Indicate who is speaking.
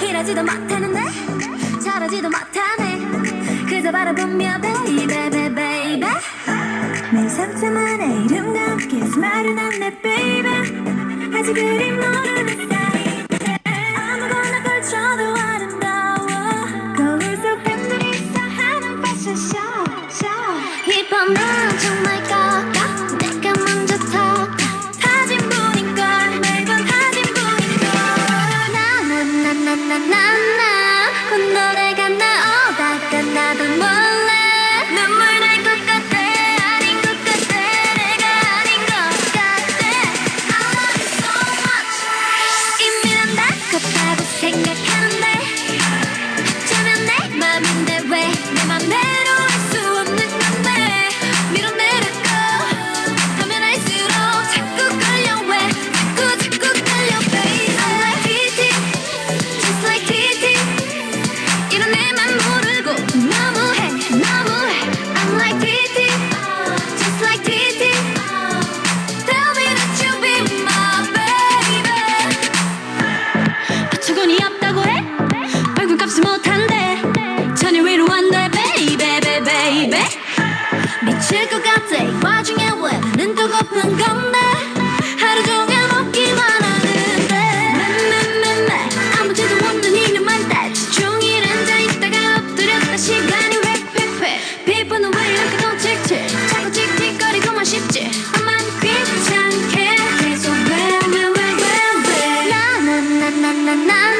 Speaker 1: 이러지도 못하는데 저러지도 못하네. 그저 바라보며 베이베 내 상처만의 이름과 함께 스마일은 안내 베이베 아직 그리 모르는 미칠 것 같아. 와중에 왜 눈 뜨겁은 건데. 하루 종일 먹기만 하는데. 맨맨맨맨 아무지도 없는 이놈만 따지 종일 앉아있다가 엎드렸다. 시간이 획획획. 피부는 왜 이렇게 동칙칙 자꾸 틱틱거리고만 싶지. 나만 귀찮게 계속 왜왜왜왜왜. 나나나나나나.